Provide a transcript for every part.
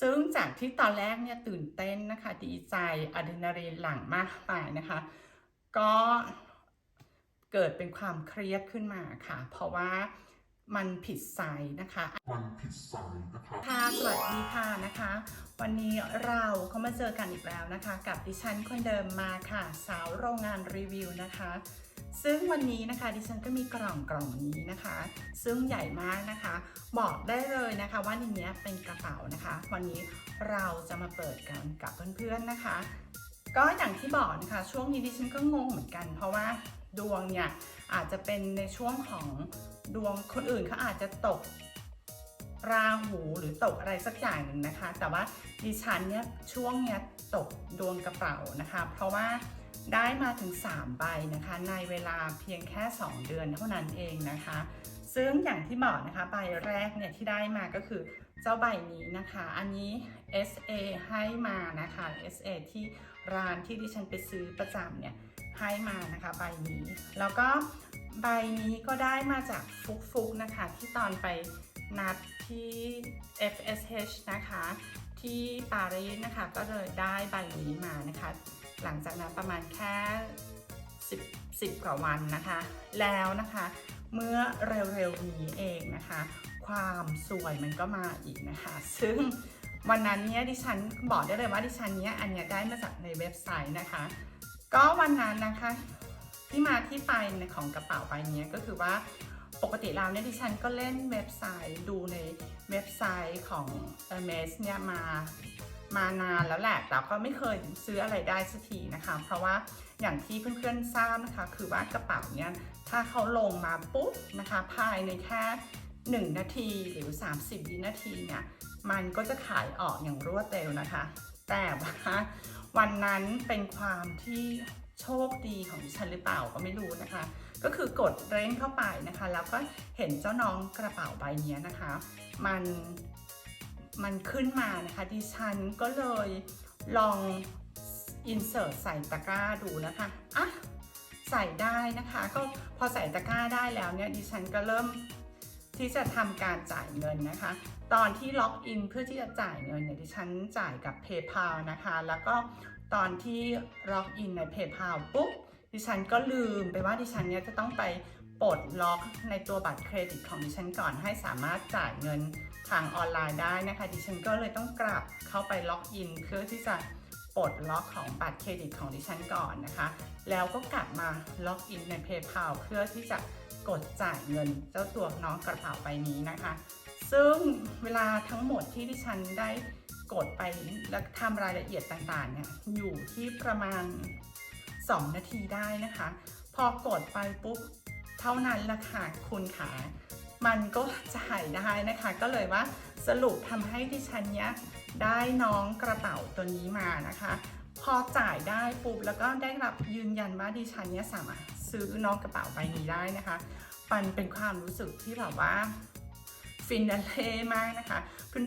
ซึ่งจากที่ตอนแรกเนี่ยตื่นเต้นนะคะ ดีใจอะดรีนาลีนหลั่งมากไปนะคะ ก็เกิดเป็นความเครียดขึ้นมาค่ะ เพราะว่า มันผิดไซส์นะคะมันผิดสายนะครับค่ะสวัสดีค่ะนะคะ วันนี้เราเข้ามาเจอกันอีกแล้วนะคะ กับดิฉันคนเดิมมาค่ะ สาวโรงงานรีวิวนะคะ ซึ่งวันนี้นะคะดิฉันก็มีกล่องกล่องนี้นะคะ ซึ่งใหญ่มากนะคะ บอกได้เลยนะคะว่าในเนี้ยเป็นกระเป๋านะคะ วันนี้เราจะมาเปิดกันกับเพื่อนๆนะคะ ก็อย่างที่บอกนะคะ ช่วงนี้ดิฉันก็งงเหมือนกัน เพราะว่าดวงเนี่ยอาจจะเป็นในช่วงของ ดวงคนอื่นเขาอาจจะตกราหูหรือตกอะไรสักอย่างหนึ่งนะคะ แต่ว่าดิฉันเนี่ยช่วงเนี้ยตกดวงกระเป๋านะคะ เพราะว่าได้มาถึง 3 ใบนะคะ ในเวลาเพียงแค่ 2 เดือนเท่านั้นเองนะคะ ซึ่งอย่างที่บอกนะคะใบแรกเนี่ยที่ได้มาก็คือเจ้าใบนี้นะคะ อันนี้ SA ให้มานะคะ SA ที่ร้านที่ดิฉันไปซื้อประจำเนี่ยให้มานะคะใบนี้ แล้วก็ ใบนี้ก็ได้มาจากฟุกฟุกๆนะคะ ที่ตอนไปนัดที่ FSH นะคะ ที่ปารีสนะคะ ก็เลยได้ใบนี้มานะคะ หลังจากนั้นประมาณแค่ 10 10กว่าวันนะคะ แล้วนะคะเมื่อเร็วๆนี้เองนะคะ ความสวยมันก็มาอีกนะคะ ซึ่งวันนั้นเนี่ยดิฉันบอกได้เลยว่าดิฉันเนี้ยอันเนี้ยได้มาจากในเว็บไซต์นะคะ ก็วันนั้นนะคะ ที่มาที่ไปของกระเป๋าใบนี้ก็คือว่าปกติแล้วเนี่ยดิฉันก็เล่นเว็บไซต์ดูในเว็บไซต์ของ Hermes เนี่ยมามานานแล้วแหละแต่ก็ไม่เคยซื้ออะไรได้สักทีนะคะ เพราะว่าอย่างที่เพื่อนๆทราบนะคะ คือว่ากระเป๋าเนี่ยถ้าเขาลงมาปุ๊บนะคะ ภายในแค่ 1 นาทีหรือ 30วินาทีเนี่ยมันก็จะขายออกอย่างรวดเร็วนะคะ แต่ว่าวันนั้นเป็นความที่ โชคดีของดิฉันหรือเปล่าก็ไม่รู้นะคะ ก็คือกดเร่งเข้าไปนะคะ แล้วก็เห็นเจ้าน้องกระเป๋าใบเนี้ยนะคะ มันมันขึ้นมานะคะดิฉันก็เลยลองอินเสิร์ตใส่ตะกร้าดูนะคะอะใส่ได้นะคะ ก็พอใส่ตะกร้าได้แล้วเนี่ยดิฉันก็เริ่มที่จะทำการจ่ายเงินนะคะ ตอนที่ล็อกอินเพื่อที่จะจ่ายเงินเนี่ยดิฉันจ่ายกับ PayPal นะคะ แล้วก็ ตอนที่ล็อกอินใน PayPal ปุ๊บดิฉันก็ลืมไปว่าดิฉันเนี่ยจะต้องไปปลดล็อกในตัวบัตรเครดิตของดิฉันก่อนให้สามารถจ่ายเงินทางออนไลน์ได้นะคะ ดิฉันก็เลยต้องกลับเข้าไปล็อกอินเพื่อที่จะปลดล็อกของบัตรเครดิตของดิฉันก่อนนะคะ แล้วก็กลับมาล็อกอินใน PayPal เพื่อที่จะกดจ่ายเงินเจ้าตัวน้องกระเป๋าใบนี้นะคะ ซึ่งเวลาทั้งหมดที่ดิฉันได้ กดไปและทำรายละเอียดต่างๆเนี่ยอยู่ที่ประมาณ 2 นาทีได้นะคะ พอกดไปปุ๊บเท่านั้นละค่ะคุณขามันก็จ่ายได้นะคะ ก็เลยว่าสรุปทำให้ดิฉันเนี้ยได้น้องกระเป๋าตัวนี้มานะคะ พอจ่ายได้ปุ๊บแล้วก็ได้รับยืนยันว่าดิฉันเนี้ยสามารถซื้อน้องกระเป๋าใบนี้ได้นะคะ มันเป็นความรู้สึกที่แบบว่า ฟินนาเล่มากนะคะ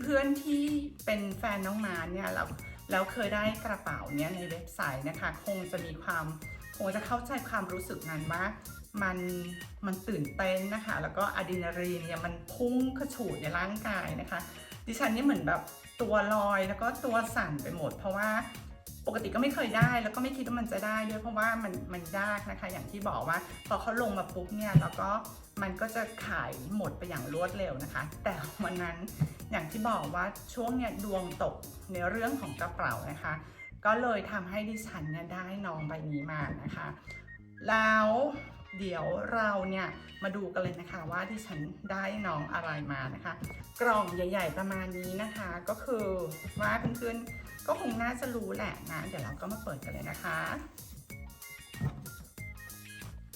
เพื่อนๆที่เป็นแฟนน้องมาเนี่ยแล้วแล้วเคยได้กระเป๋าเนี้ยในเว็บไซต์นะคะ คงจะมีความคงจะเข้าใจความรู้สึกนั้นว่ามันมันตื่นเต้นนะคะ แล้วก็อะดรีนาลีนเนี่ยมันพุ่งกระฉูดในร่างกายนะคะ ดิฉันนี่เหมือนแบบตัวลอยแล้วก็ตัวสั่นไปหมด เพราะว่า ปกติก็ไม่เคยได้ แล้วก็ไม่คิดว่ามันจะได้ด้วยเพราะว่ามันมันยากนะคะ อย่างที่บอกว่า พอเขาลงมาปุ๊บเนี่ยแล้วก็มันก็จะขายหมดไปอย่างรวดเร็วนะคะ แต่วันนั้นอย่างที่บอกว่าช่วงเนี่ยดวงตกในเรื่องของกระเป๋านะคะ ก็เลยทำให้ดิฉันเนี่ยได้น้องใบนี้มานะคะ แล้วเดี๋ยวเราเนี่ยมาดูกันเลยนะคะว่าที่ฉันได้น้องอะไรมานะคะ กล่องใหญ่ ๆ ประมาณนี้นะคะ ก็คือว่าเพื่อนๆ ก็คงน่าจะรู้แหละนะเดี๋ยวเราก็มาเปิดกันเลยนะคะ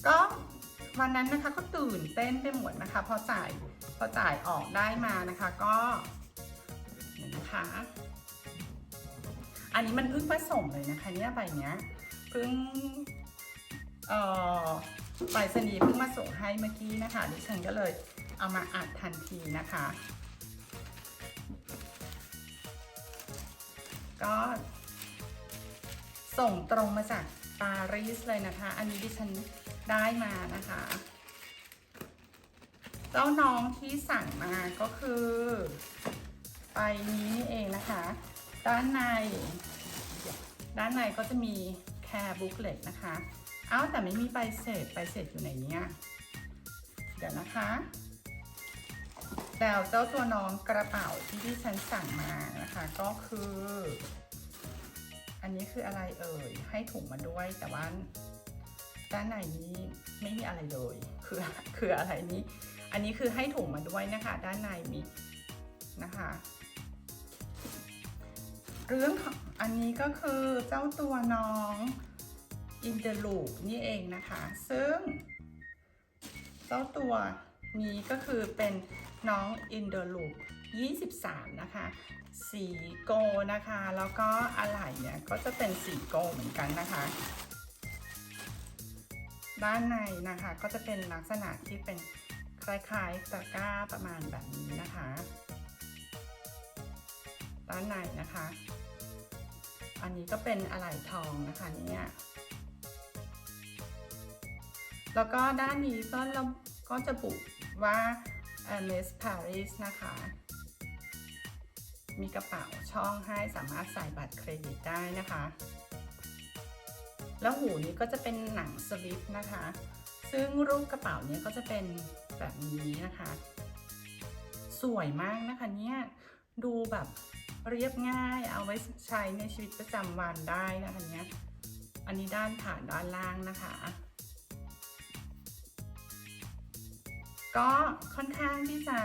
ก็วันนั้นนะคะก็ตื่นเต้นไปหมดนะคะ พอจ่ายพอจ่ายออกได้มานะคะก็เห็นนะคะอันนี้มันเพิ่งผสมเลยนะคะเนี่ยใบเนี้ยเพิ่งเอ่อไปรษณีย์เพิ่งมาส่งให้เมื่อกี้นะคะดิฉันก็เลยเอามาอัดทันทีนะคะ ก็ส่งตรงมาจากปารีสเลยนะคะ อันนี้ดิฉันได้มานะคะ เจ้าน้องที่สั่งมาก็คือไปนี้นี่เองนะคะ ด้านใน ด้านในก็จะมีแคร์บุ๊กเล็ตนะคะ เอ้าแต่ไม่มีใบเสร็จใบเสร็จอยู่ไหนเนี่ยเดี๋ยวนะคะ แล้วเจ้าตัวน้องกระเป๋าที่ที่ฉันสั่งมานะคะก็คือ อันนี้คืออะไรเอ่ยให้ถุงมาด้วยแต่ว่าด้านในนี้ไม่มีอะไรเลยคือคืออะไรนี้อันนี้คือให้ถุงมาด้วยนะคะ ด้านในมีนะคะ เรื่องของอันนี้ก็คือเจ้าตัวน้องอินเดลูกนี่เองนะคะ ซึ่ง เจ้าตัว นี้ก็คือเป็นน้องอินเดลูก23 นะคะ สีโกนะคะ แล้วก็อะไหล่เนี่ยก็จะเป็นสีโกเหมือนกันนะคะ ด้านในนะคะก็จะเป็นลักษณะที่เป็นคล้ายๆตะกร้าประมาณแบบนี้นะคะ ด้านในนะคะ อันนี้ก็เป็นอะไหล่ทองนะคะเนี่ยแล้วก็ด้านนี้ก็เราก็จะบุ ว่า Hermes Paris นะคะ มีกระเป๋าช่องให้สามารถใส่บัตรเครดิตได้นะคะ แล้วหูนี้ก็จะเป็นหนังสวิฟต์นะคะ ซึ่งรูปกระเป๋าเนี้ยก็จะเป็นแบบนี้นะคะ สวยมากนะคะเนี่ย ดูแบบเรียบง่ายเอาไว้ใช้ในชีวิตประจำวันได้นะคะเนี้ย อันนี้ด้านฐานด้านล่างนะคะ ก็ค่อนข้างที่จะ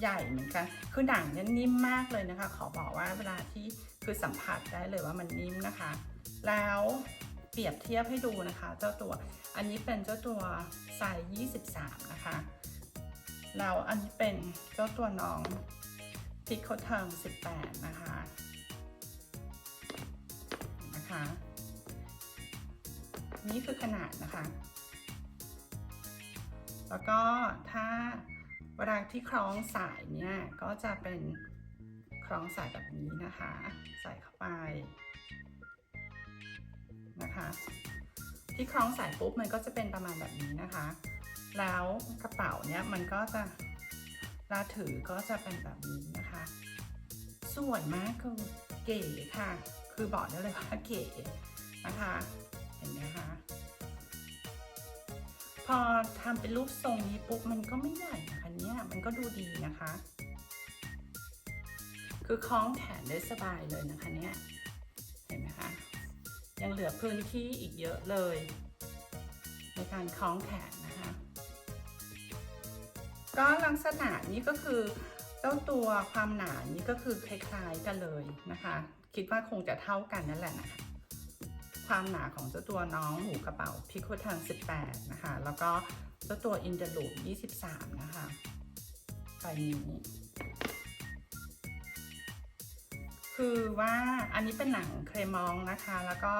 ใหญ่เหมือนกัน คือหนังเนี่ยนิ่มมากเลยนะคะ ขอบอกว่าเวลาที่คือสัมผัสได้เลยว่ามันนิ่มนะคะ แล้วเปรียบเทียบให้ดูนะคะ เจ้าตัว อันนี้เป็นเจ้าตัวไซส์23 นะคะ แล้วอันนี้เป็นเจ้าตัวน้องพิกโคเทิง18 นะคะ นะคะ นี่คือขนาดนะคะ แล้วก็ถ้าเวลาที่คล้องสายเนี่ยก็จะเป็นคล้องสายแบบนี้นะคะ ใส่เข้าไปนะคะ ที่คล้องสายปุ๊บมันก็จะเป็นประมาณแบบนี้นะคะ แล้วกระเป๋าเนี่ยมันก็จะลาถือก็จะเป็นแบบนี้นะคะ สวยมากคือเก๋ค่ะ คือบอกได้เลยว่าเก๋นะคะ เห็นไหมคะ อทำเป็นรูปทรงนี้ปุ๊บมันก็ไม่ใหญ่นะคะเนี่ยมันก็ดูดีนะคะ คือคล้องแขนได้สบายเลยนะคะเนี่ยเห็นไหมคะยังเหลือพื้นที่อีกเยอะเลย ในการคล้องแขนนะคะ ก็ลักษณะนี้ก็คือเจ้าตัวความหนานี้ก็คือคล้ายๆกันเลยนะคะ คิดว่าคงจะเท่ากันนั่นแหละนะคะ ความหนาของเจ้าตัวน้องหูกระเป๋าพิโคทัง18 นะคะ แล้วก็เจ้าตัวอินเดลู23 นะคะใบนี้คือว่าอันนี้เป็นหนังเครมองนะคะ แล้วก็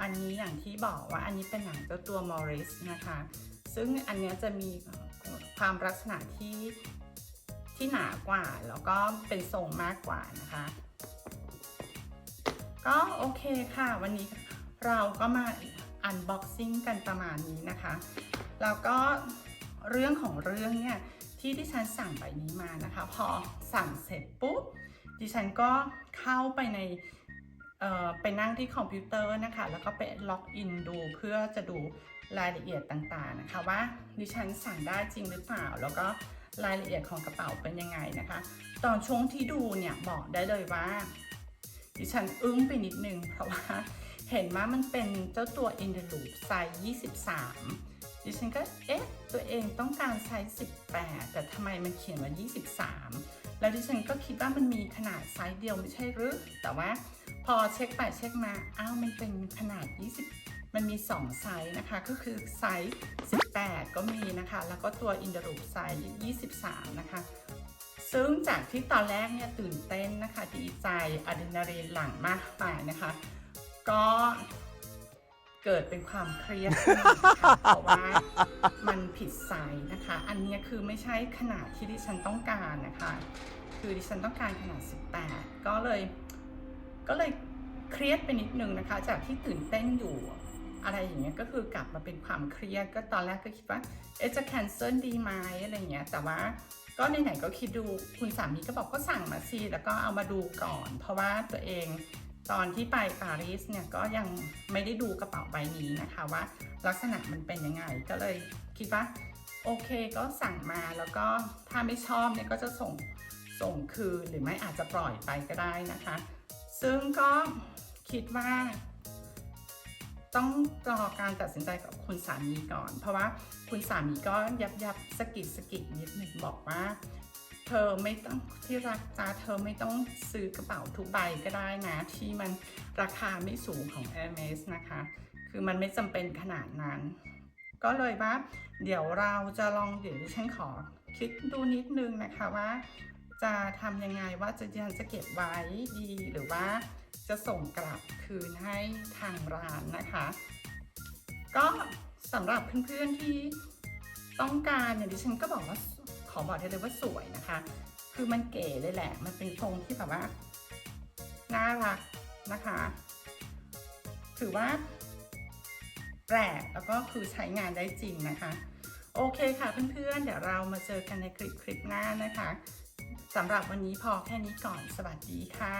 อันนี้อย่างที่บอกว่าอันนี้เป็นหนังเจ้าตัวมอริสนะคะ ซึ่งอันเนี้ยจะมีความลักษณะที่ที่หนากว่า แล้วก็เป็นทรงมากกว่านะคะ ก็โอเคค่ะ วันนี้ เราก็มาอันบ็อกซิ่งกันประมาณนี้นะคะ แล้วก็เรื่องของเรื่องเนี่ยที่ที่ฉันสั่งใบนี้มานะคะ พอสั่งเสร็จปุ๊บดิฉันก็เข้าไปในเอ่อไปนั่งที่คอมพิวเตอร์นะคะ แล้วก็ไปล็อกอินดูเพื่อจะดูรายละเอียดต่างๆนะคะ ว่าดิฉันสั่งได้จริงหรือเปล่า แล้วก็รายละเอียดของกระเป๋าเป็นยังไงนะคะ ตอนช่วงที่ดูเนี่ยบอกได้เลยว่า ดิฉันอึ้งไปนิดนึงเพราะว่า เห็นว่ามันเป็นเจ้าตัว i n d e l o o p ไซส์ 23 ดิฉันก็ เอ๊ะ ตัวเองต้องการไซส์ 18 แต่ทำไมมันเขียนว่า 23 แล้วดิฉันก็คิดว่ามันมีขนาดไซส์เดียวไม่ใช่หรือ แต่ว่าพอเช็คไปเช็คมา อ้าว มันเป็นขนาด 20 มันมี 2 ไซส์นะคะ ก็คือไซส์ 18 ก็มีนะคะ แล้วก็ตัว i n d e l o o p ไซส์ 23 นะคะซึ่งจากที่ตอนแรกเนี่ยตื่นเต้นนะคะ ดีใจอะดรีนาลีนหลั่งมากมายนะคะ ก็เกิดเป็นความเครียดขึ้นมาค่ะเพราะว่ามันผิดไซส์นะคะ อันเนี้ยคือไม่ใช่ขนาดที่ดิฉันต้องการนะคะ คือดิฉันต้องการขนาด 18 ก็เลย ก็เลยเครียดไปนิดนึงนะคะ จากที่ตื่นเต้นอยู่อะไรอย่างเงี้ยก็คือกลับมาเป็นความเครียดก็ตอนแรกก็คิดว่าเอ๊ะจะ cancel ดีไหมอะไรเงี้ยแต่ว่าก็ไหนๆก็คิดดูคุณสามีก็บอกก็สั่งมาสิแล้วก็เอามาดูก่อน เพราะว่าตัวเอง ตอนที่ไปปารีสเนี่ยก็ยังไม่ได้ดูกระเป๋าใบนี้นะคะว่าลักษณะมันเป็นยังไงก็เลยคิดว่าโอเคก็สั่งมาแล้วก็ถ้าไม่ชอบเนี่ยก็จะส่งส่งคืนหรือไม่อาจจะปล่อยไปก็ได้นะคะ ซึ่งก็คิดว่า ต้องรอการตัดสินใจกับคุณสามีก่อน เพราะว่าคุณสามีก็ยับยับสกิดสกิดนิดหนึ่งบอกว่า เธอไม่ต้องที่รักจ้าเธอไม่ต้องซื้อกระเป๋าทุกใบก็ได้นะ ที่มันราคาไม่สูงของ Hermes นะคะ คือมันไม่จำเป็นขนาดนั้น ก็เลยว่า เดี๋ยวเราจะลองเดี๋ยวฉันขอคิดดูนิดนึงนะคะว่า จะทำยังไงว่าจะดิฉันจะเก็บไว้ดีหรือว่าจะส่งกลับคืนให้ทางร้านนะคะ ก็สำหรับเพื่อนๆที่ต้องการเนี่ยดิฉันก็บอกว่า อบอกได้เลยว่าสวยนะคะ คือมันเก๋เลยแหละ มันเป็นทรงที่แบบว่าน่ารักนะคะ ถือว่าแปลกแล้วก็คือใช้งานได้จริงนะคะ โอเคค่ะเพื่อนๆ เดี๋ยวเรามาเจอกันในคลิปคลิปหน้านะคะสำหรับวันนี้พอแค่นี้ก่อนสวัสดีค่ะ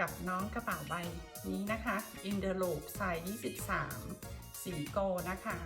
กับน้องกระเป๋าใบนี้นะคะ In the Loop ไซส์23 สีโกนะคะ